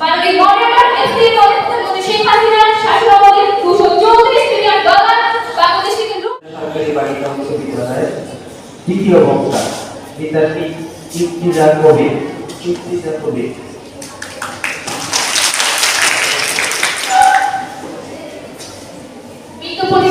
মাননীয় মডারেটর বিদ্যালয়ের দ্বিতীয় বক্তা বিদ্যার্থী ইফতিজা কবির ইফতিজা কবির। বিজ্ঞাপনী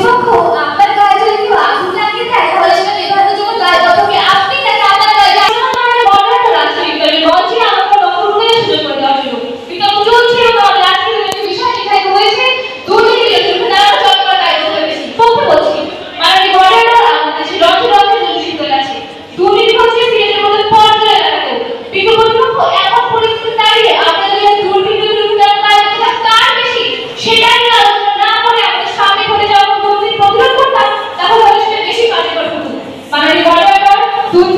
మన రివాల్వర్ టూత్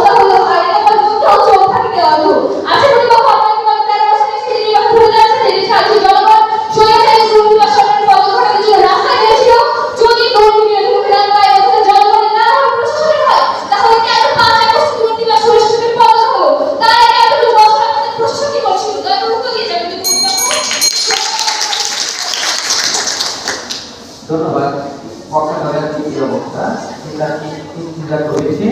ধন্যবাদ মক্কা নগরের তৃতীয় বক্তা করেছে